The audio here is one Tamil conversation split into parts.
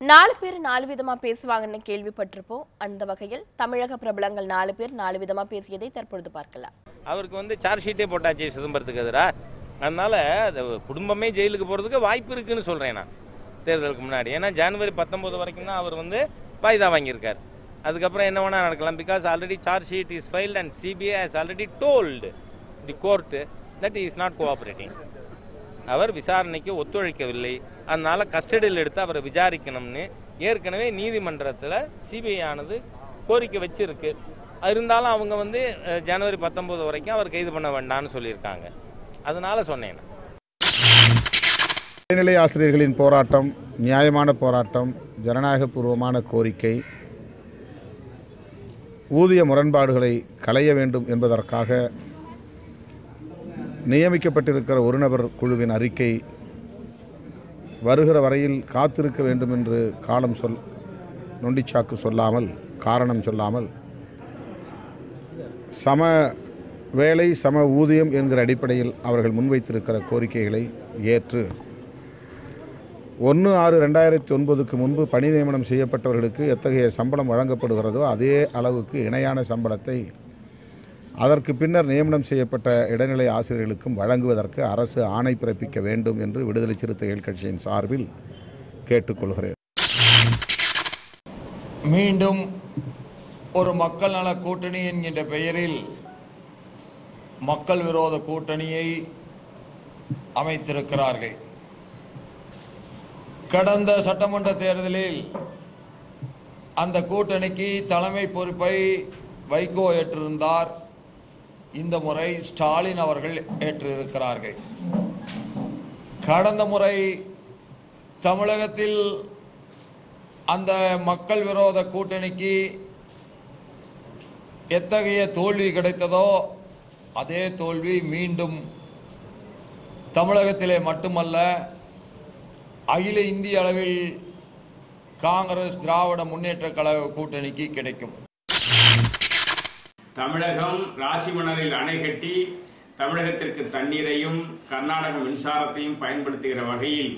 நாலு பேர் நாலு விதமா பேசுவாங்கன்னு கேள்விப்பட்டிருப்போம். அந்த வகையில் தமிழக பிரபலங்கள் நாலு பேர் நாலு விதமா பேசியதை தற்பொழுது பார்க்கலாம். அவருக்கு வந்து சார்ஜ் ஷீட்டே போட்டாச்சு சிதம்பரத்துக்கு எதிராக அதனால அது குடும்பமே ஜெயிலுக்கு போகிறதுக்கு வாய்ப்பு இருக்குன்னு சொல்கிறேன் நான். தேர்தலுக்கு முன்னாடி. ஏன்னா ஜனவரி பத்தொம்போது வரைக்கும் தான் அவர் வந்து வாய்தா வாங்கியிருக்கார். அதுக்கப்புறம் என்ன வேணால் நடக்கலாம். Because already charge sheet is filed and CBI has already told the court that is not cooperating அவர் விசாரணைக்கு ஒத்துழைக்கவில்லை. அதனால கஸ்டடியில் எடுத்து அவரை விசாரிக்கணும்னு ஏற்கனவே நீதிமன்றத்தில் சிபிஐ ஆனது கோரிக்கை வச்சிருக்கு. இருந்தாலும் அவங்க வந்து ஜனவரி பத்தொம்போது வரைக்கும் அவர் கைது பண்ண வேண்டாம்னு சொல்லியிருக்காங்க. அதனால சொன்னேன் இடைநிலை ஆசிரியர்களின் போராட்டம் நியாயமான போராட்டம் ஜனநாயகபூர்வமான கோரிக்கை ஊதிய முரண்பாடுகளை களைய வேண்டும் என்பதற்காக நியமிக்கப்பட்டிருக்கிற ஒரு நபர் குழுவின் அறிக்கை வருகிற வரையில் காத்திருக்க வேண்டும் என்று காலம் சொல் நொண்டிச்சாக்கு சொல்லாமல் காரணம் சொல்லாமல் சம வேலை சம ஊதியம் என்கிற அடிப்படையில் அவர்கள் முன்வைத்திருக்கிற கோரிக்கைகளை ஏற்று ஒன்று ஆறு ரெண்டாயிரத்தி ஒன்பதுக்கு முன்பு பணி நியமனம் செய்யப்பட்டவர்களுக்கு எத்தகைய சம்பளம் வழங்கப்படுகிறதோ அதே அளவுக்கு இணையான சம்பளத்தை அதற்கு பின்னர் நியமனம் செய்யப்பட்ட இடைநிலை ஆசிரியர்களுக்கும் வழங்குவதற்கு அரசு ஆணை பிறப்பிக்க வேண்டும் என்று விடுதலை சிறுத்தைகள் கட்சியின் சார்பில் கேட்டுக்கொள்கிறேன். மீண்டும் ஒரு மக்கள் நல கூட்டணி என்கின்ற பெயரில் மக்கள் விரோத கூட்டணியை அமைத்திருக்கிறார்கள். கடந்த சட்டமன்ற தேர்தலில் அந்த கூட்டணிக்கு தலைமை பொறுப்பை வைகோ ஏற்றிருந்தார். இந்த முறை ஸ்டாலின் அவர்கள் ஏற்றிருக்கிறார்கள். கடந்த முறை தமிழகத்தில் அந்த மக்கள் விரோத கூட்டணிக்கு எத்தகைய தோல்வி கிடைத்ததோ அதே தோல்வி மீண்டும் தமிழகத்திலே மட்டுமல்ல அகில இந்திய அளவில் காங்கிரஸ் திராவிட முன்னேற்ற கழக கூட்டணிக்கு கிடைக்கும். தமிழகம் ராசி மணலில் அணை கட்டி தமிழகத்திற்கு தண்ணீரையும் கர்நாடக மின்சாரத்தையும் பயன்படுத்துகிற வகையில்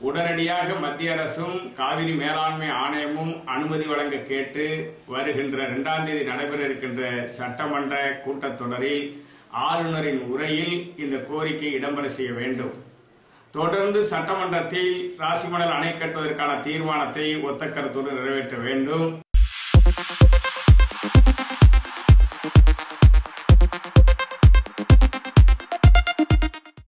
உடனடியாக மத்திய அரசும் காவிரி மேலாண்மை ஆணையமும் அனுமதி வழங்க கேட்டு வருகின்ற இரண்டாம் தேதி நடைபெற இருக்கின்ற சட்டமன்ற கூட்டத்தொடரில் ஆளுநரின் உரையில் இந்த கோரிக்கை இடம்பெற செய்ய வேண்டும். தொடர்ந்து சட்டமன்றத்தில் ராசிமணல் அணை கட்டுவதற்கான தீர்மானத்தை ஒத்த கருத்தோடு நிறைவேற்ற வேண்டும்.